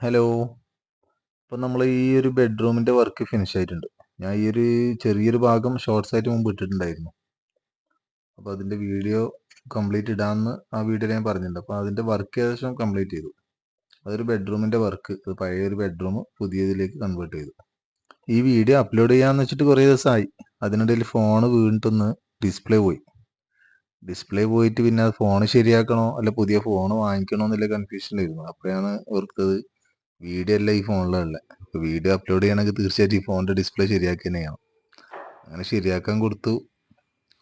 Hello. ഇപ്പം നമ്മൾ ഈ ഒരു ബെഡ്റൂമിന്റെ വർക്ക് ഫിനിഷ് ആയിട്ടുണ്ട്. ഞാൻ ഈ ഒരു ചെറിയൊരു ഭാഗം ഷോർട്സ് ആയിട്ട് മുമ്പ് ഇട്ടിട്ടുണ്ടായിരുന്നു. അപ്പോൾ അതിന്റെ വീഡിയോ കംപ്ലീറ്റ് ഇടാമെന്ന് ആ വീഡിയോ ഞാൻ പറഞ്ഞിട്ടുണ്ട്. അപ്പോൾ അതിന്റെ വർക്ക് ഏകദേശം കംപ്ലീറ്റ് ചെയ്തു. അതൊരു ബെഡ്റൂമിന്റെ വർക്ക്. അത് പഴയ ഒരു ബെഡ്റൂം പുതിയതിലേക്ക് കൺവേർട്ട് ചെയ്തു. ഈ വീഡിയോ അപ്ലോഡ് ചെയ്യാമെന്ന് വെച്ചിട്ട് കുറേ ദിവസമായി. അതിനിടയിൽ ഫോൺ വീണിട്ടൊന്ന് ഡിസ്പ്ലേ പോയി. ഡിസ്പ്ലേ പോയിട്ട് പിന്നെ അത് ഫോൺ ശരിയാക്കണോ അല്ല പുതിയ ഫോൺ വാങ്ങിക്കണോ എന്നുള്ള കൺഫ്യൂഷനിലായിരുന്നു അപ്പോഴാണ് ഓർത്തത് വീഡിയോ അല്ല ഈ ഫോണിലുള്ള വീഡിയോ അപ്ലോഡ് ചെയ്യണമെങ്കിൽ തീർച്ചയായിട്ടും ഈ ഫോണിന്റെ ഡിസ്പ്ലേ ശരിയാക്കി തന്നെ ചെയ്യണം. അങ്ങനെ ശരിയാക്കാൻ കൊടുത്തു.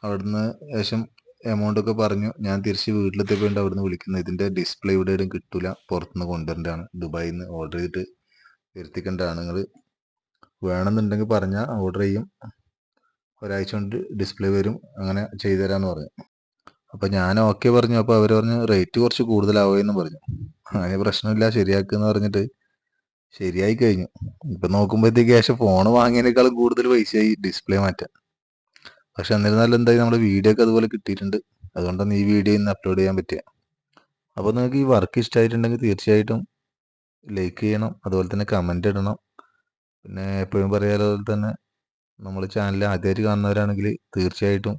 അവിടുന്ന് ശേഷം എമൗണ്ട് ഒക്കെ പറഞ്ഞു. ഞാൻ തിരിച്ച് വീട്ടിലെത്തിയപ്പോഴുണ്ട് അവിടുന്ന് വിളിക്കുന്നത്. ഇതിന്റെ ഡിസ്പ്ലേ ഇവിടെ ഇടും കിട്ടൂല. പുറത്തുനിന്ന് കൊണ്ടുവരേണ്ടതാണ്. ദുബായിൽ നിന്ന് ഓർഡർ ചെയ്തിട്ട് വരുത്തിക്കേണ്ടതാണ് നിങ്ങൾ വേണമെന്നുണ്ടെങ്കിൽ പറഞ്ഞാൽ ഓർഡർ ചെയ്യും. ഒരാഴ്ച കൊണ്ട് ഡിസ്പ്ലേ വരും. അങ്ങനെ ചെയ്തു തരാമെന്ന് പറഞ്ഞു. അപ്പോൾ ഞാൻ ഓക്കെ പറഞ്ഞു. അപ്പോൾ അവർ പറഞ്ഞു റേറ്റ് കുറച്ച് കൂടുതലാവുമെന്ന് പറഞ്ഞു. അങ്ങനെ പ്രശ്നമില്ല ശരിയാക്കുമെന്ന് പറഞ്ഞിട്ട് ശരിയായി കഴിഞ്ഞു. ഇപ്പൊ നോക്കുമ്പോഴത്തേക്ക് ശേഷം ഫോൺ വാങ്ങിയതിനേക്കാളും കൂടുതൽ പൈസയായി ഡിസ്പ്ലേ മാറ്റാൻ. പക്ഷെ എന്നിരുന്നാലും എന്തായാലും നമ്മുടെ വീഡിയോ ഒക്കെ അതുപോലെ കിട്ടിയിട്ടുണ്ട്. അതുകൊണ്ടാണ് ഈ വീഡിയോ ഇന്ന് അപ്ലോഡ് ചെയ്യാൻ പറ്റുക അപ്പോൾ നിങ്ങൾക്ക് ഈ വർക്ക് ഇഷ്ടമായിട്ടുണ്ടെങ്കിൽ തീർച്ചയായിട്ടും ലൈക്ക് ചെയ്യണം. അതുപോലെ തന്നെ കമന്റ് ഇടണം. പിന്നെ എപ്പോഴും പറയാതെ തന്നെ നമ്മൾ ചാനൽ ആദ്യമായിട്ട് കാണുന്നവരാണെങ്കിൽ തീർച്ചയായിട്ടും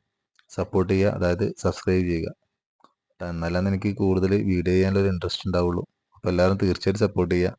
സപ്പോർട്ട് ചെയ്യുക. അതായത് സബ്സ്ക്രൈബ് ചെയ്യുക. എന്നാലാണ് എനിക്ക് കൂടുതൽ വീഡിയോ ചെയ്യാനുള്ള ഒരു ഇൻട്രസ്റ്റ് ഉണ്ടാവുള്ളൂ. അപ്പോൾ എല്ലാവരും തീർച്ചയായിട്ടും സപ്പോർട്ട് ചെയ്യുക.